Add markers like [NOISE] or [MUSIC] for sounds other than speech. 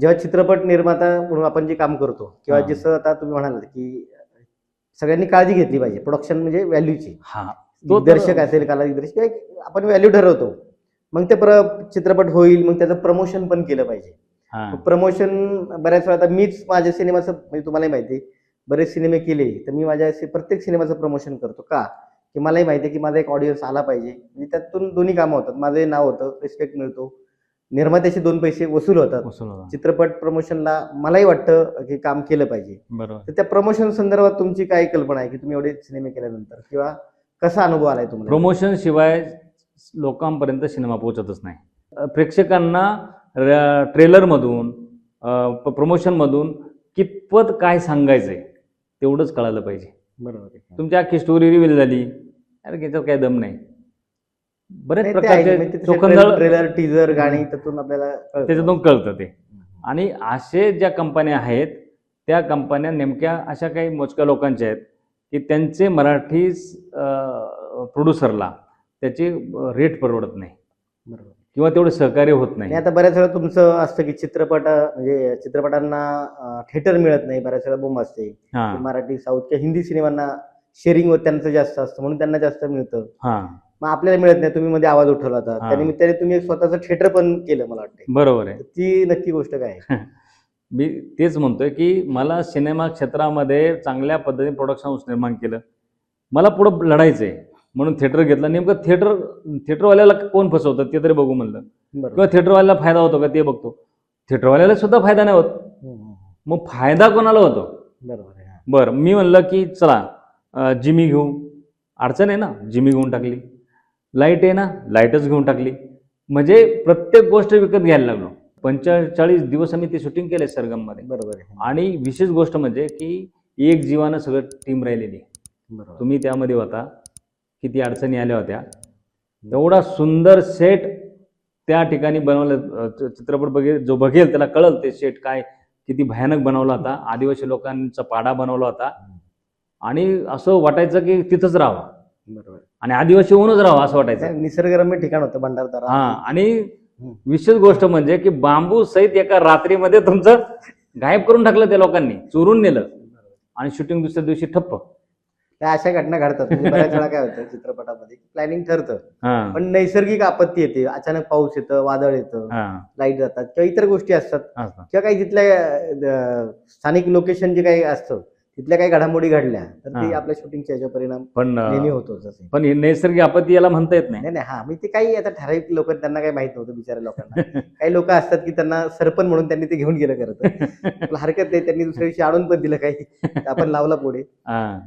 जेव्हा चित्रपट निर्माता म्हणून आपण जे काम करतो किंवा हा. जसं आता तुम्ही म्हणालात की सगळ्यांनी काळजी घेतली पाहिजे प्रोडक्शन म्हणजे व्हॅल्यूची हा. तो तर- दिग्दर्शक असेल कला दिग्दर्शक एक आपण व्हॅल्यू ठरवतो मग ते प्र चित्रपट होईल मग त्याचं प्रमोशन पण केलं पाहिजे. हा. प्रमोशन बऱ्याच वेळा आता मीच माझ्या सिनेमाचं म्हणजे तुम्हालाही माहिती बरेच सिनेमे केले तर मी माझ्या सि- प्रत्येक सिनेमाचं प्रमोशन करतो. का? की मलाही माहिती आहे की माझा एक ऑडियन्स आला पाहिजे. म्हणजे त्यातून दोन्ही कामं होतात. माझंही नाव होतं रिस्पेक्ट मिळतो. निर्मात्याचे दोन पैसे वसूल होतात. वसूल होता. चित्रपट प्रमोशनला मलाही वाटतं की काम केलं पाहिजे. बरोबर. तर त्या प्रमोशन संदर्भात तुमची काय कल्पना आहे की तुम्ही एवढे सिनेमे केल्यानंतर? किंवा कसा अनुभव आलाय तुम्हाला? प्रमोशन शिवाय लोकांपर्यंत सिनेमा पोहोचतच नाही. अ, प्रेक्षकांना ट्रेलरमधून प्रमोशनमधून कितपत काय सांगायचंय तेवढंच कळालं पाहिजे. बरोबर आहे. तुमची अख्खी स्टोरी रिव्हील झाली. अरे त्याच्यात काही दम नाही. बरेच. म्हणजे प्रकारचे ट्रेलर टीजर गाणी त्यातून आपल्याला. त्याच्यातून कळतं ते. आणि असे ज्या कंपन्या आहेत त्या कंपन्या नेमक्या अशा काही मोजक्या लोकांच्या आहेत की त्यांचे मराठी प्रोड्युसरला त्याचे रेट परवडत नाही. बरोबर. किंवा तेवढे सहकार्य होत नाही. आता बऱ्याच वेळा तुमचं असतं की चित्रपट म्हणजे चित्रपटांना थिएटर मिळत नाही बऱ्याच वेळा बोंब असते. मराठी साऊथ किंवा हिंदी सिनेमांना शेअरिंग त्यांचं जास्त असतं म्हणून त्यांना जास्त मिळतं. मग आपल्याला मिळत नाही तुम्ही मध्ये आवाज उठवला होता. हा. त्यानिमित्ताने तुम्ही एक स्वतःचं थिएटर पण केलं मला वाटतं बरोबर आहे. ती नक्की गोष्ट काय आहे? [LAUGHS] मी तेच म्हणतोय की मला सिनेमा क्षेत्रामध्ये चांगल्या पद्धतीने प्रोडक्शन हाऊस निर्माण केलं. मला पुढं लढायचं आहे म्हणून थिएटर घेतलं. नेमकं थिएटर थिएटरवाल्याला कोण फसवतं ते तरी बघू म्हणलं. बरोबर. किंवा थिएटरवाल्याला फायदा होतो का ते बघतो. थिएटरवाल्याला सुद्धा फायदा नाही होत. हम्म, हम्म. मग फायदा कोणाला होतो? बरोबर आहे हा. बरं मी म्हणलं की चला अं, जिमी घेऊ. अडचण आहे ना जिमी घेऊन टाकली. लाइट आहे ना लाईटच घेऊन टाकली. म्हणजे प्रत्येक गोष्ट विकत घ्यायला लागलो. पंचेचाळीस दिवस आम्ही ते शूटिंग केले सरगममध्ये. बरोबर आहे. आणि विशेष गोष्ट म्हणजे की एक जीवानं सगळं टीम राहिलेली. बरोबर. तुम्ही त्यामध्ये होता किती अडचणी आल्या होत्या. एवढा सुंदर सेट त्या ठिकाणी बनवलं चित्रपट बघेल जो बघेल त्याला कळल ते सेट काय किती भयानक बनवला होता. आदिवासी लोकांचा पाडा बनवला होता. आणि असं वाटायचं की तिथंच राहावं. बरोबर. आणि आदिवासी होऊनच राहावं असं वाटायचं. निसर्गरम्य ठिकाण होतं भंडारदरा हा आणि विशेष गोष्ट म्हणजे की बांबू सहित एका रात्रीमध्ये तुमचं गायब करून टाकलं त्या लोकांनी चोरून नेलं. आणि शूटिंग दुसऱ्या दिवशी ठप्प. त्या अशा घटना घडतात. म्हणजे बऱ्याच वेळा काय होतं चित्रपटामध्ये प्लॅनिंग ठरतं. पण नैसर्गिक आपत्ती येते. अचानक पाऊस येतं वादळ येतं लाइट जातात किंवा इतर गोष्टी असतात. असं. किंवा काही तिथल्या स्थानिक लोकेशन जे काही असतं तिथल्या काही घडामोडी घडल्या तर ते हा. आपल्या शूटिंगच्या याच्या परिणाम पण नेहमी होतो जसे पण हे नैसर्गिक आपत्ती याला म्हणता येत नाही. नाही नाही हा मी ते काही आता ठराविक लोक त्यांना काही माहीत नव्हतं बिचाऱ्या लोकांना. काही लोक असतात की त्यांना सरपण म्हणून त्यांनी ते घेऊन गेलं करत [LAUGHS] आपलं हरकत नाही त्यांनी दुसऱ्या दिवशी आणून पण दिलं काही. आपण लावला पुढे. हा.